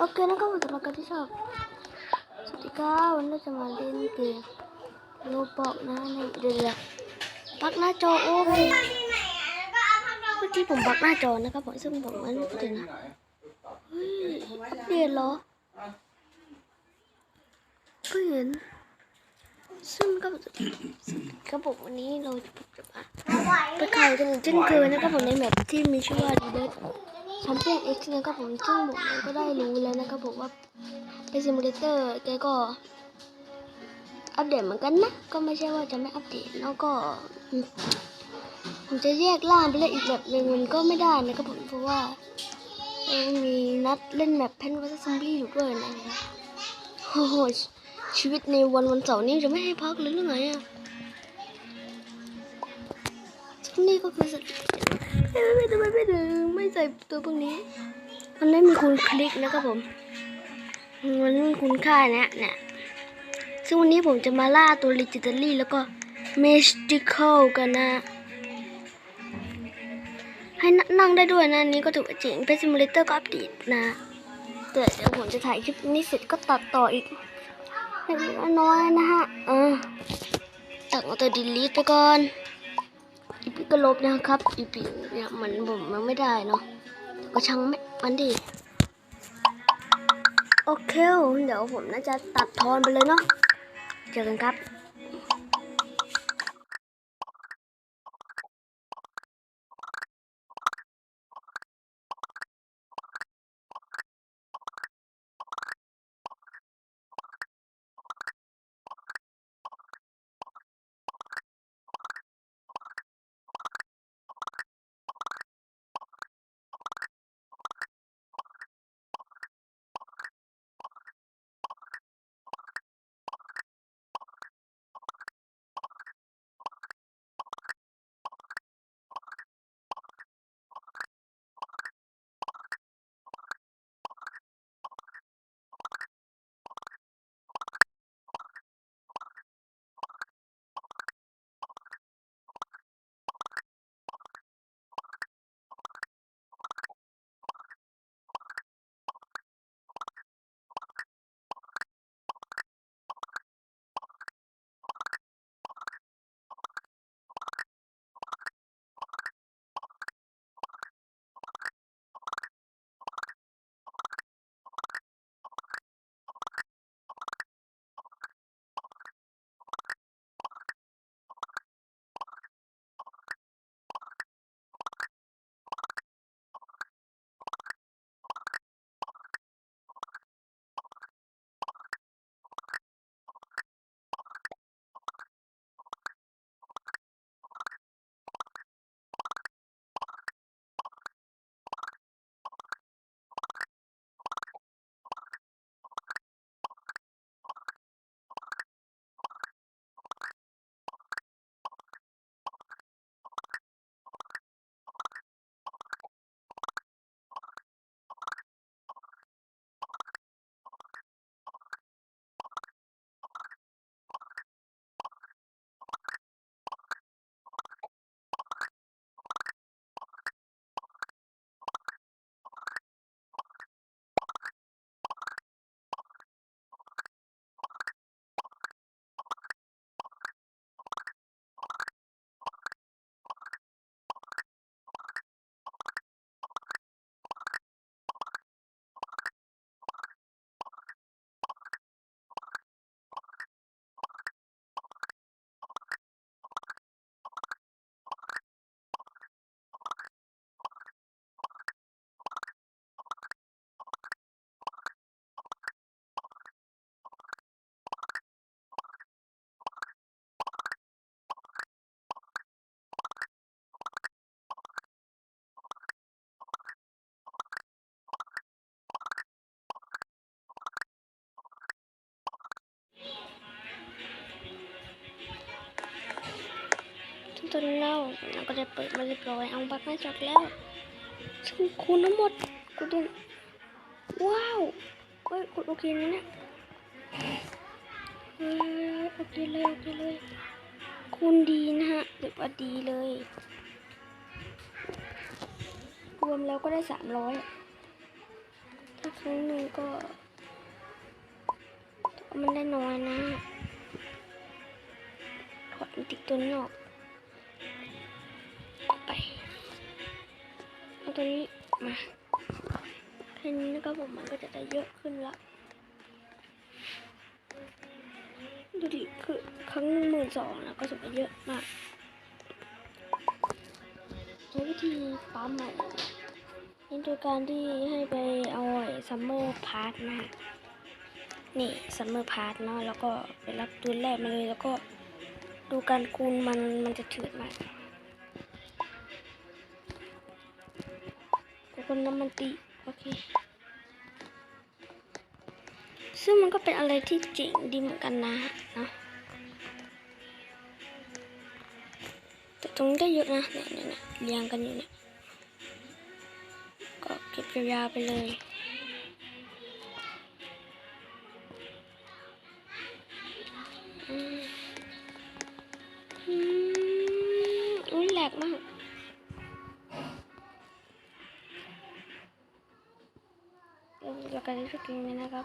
โอเคนะครับสำหรับการที่ชอบสวัสดีครับวันนี้จะมาเล่นเกมโลบอกนะในเดือนบักหน้าจอโอ้ยเมื่อกี้ผมบักหน้าจอนะครับผมซึ่งผมมันเดี๋ยวนะเฮ้ยเปลี่ยนเหรอเปลี่ยนซึ่งก็ครับผมวันนี้เราจะจะมาไปข่าวกันเช่นเคยนะครับผมในแมปที่มีชื่อว่าดีเดส แชมเปี้ยนเอ็กซ์นะครับผมซึ่งผมก็ได้รู้แล้วนะครับผมว่าเป็นซิมูเลเตอร์แกก็อัปเดตเหมือนกันนะ ก็ไม่ใช่ว่าจะไม่อัปเดตแล้วก็ผมจะแยกล่างไปเล่นอีกแบบหนึ่งมันก็ไม่ได้นะครับผมเพราะว่ามีนัดเล่นแมปแพนวัตซัมบี้อยู่ด้วยนะโอ้โหชีวิตในวันวันเสาร์นี้จะไม่ให้พักเลยหรือไงอะ นี่ก็คือสถิติเอ้ยทำไมไม่ดึงไม่ใส่ตัวพวกนี้ มันไม่มีคุณคลิกนะครับผม มันไม่มีคุณค่านะเนี่ยซึ่งวันนี้ผมจะมาล่าตัว Legendary แล้วก็ Mystical กันนะ ให้นนั่งได้ด้วยนะนี้ก็ถือว่าเจ๋งเป็นซิมูเลเตอร์ก็อัปเดตนะแต่เดี๋ยวผมจะถ่ายคลิปนี้เสร็จก็ตัดต่ออีกเล็กน้อยนะฮะ เออตัดเอาตัว delete ไปก่อน พีก็ลบนะครับอีพีเนี่ยมันผมมันไม่ได้เนาะก็ช่างไม่มันดีโอเค เดี๋ยวผมน่าจะตัดทอนไปเลยเนาะเจอกันครับ ตอนนี้เราเราก็ได้เปิดมาเรียบร้อยเอาบัตรมาจากแล้วซึ่งคูณทั้งหมดกูดูว้าวเอ้ยกดโอเคนะเนี่ยเออโอเคเลยโอเคเลยคูณดีนะฮะเรียกว่าดีเลย รวมแล้วก็ได้สามร้อยถ้าครั้งหนึ่งก็ มันได้น้อยนะถอดมันติดตัวนี้ออก ไปเอาตัวนี้มาแค่นี้นะครับผมมันก็จะได้เยอะขึ้นละดูดิคือครั้งหนึ่งหมื่นสองนะก็ถือว่าเยอะมากใช้วิธีปั๊มใหม่นี่โดยการที่ให้ไปเอาไอ้ซัมเมอร์พาร์ทมานี่ซัมเมอร์พาร์ทเนาะแล้วก็ไปรับตัวแรกมาเลยแล้วก็ดูการคูณมันมันจะถืดมาก คนน้ำมันตีโอเค ซึ่งมันก็เป็นอะไรที่เจ๋งดีเหมือนกันนะเนาะแต่ตรงนี้ก็เยอะนะเนี่ยเนี่ยเนี่ยเรียงกันอยู่เนี่ยก็เก็บยาวๆไปเลย แล้วกันที่สุดนี้นะค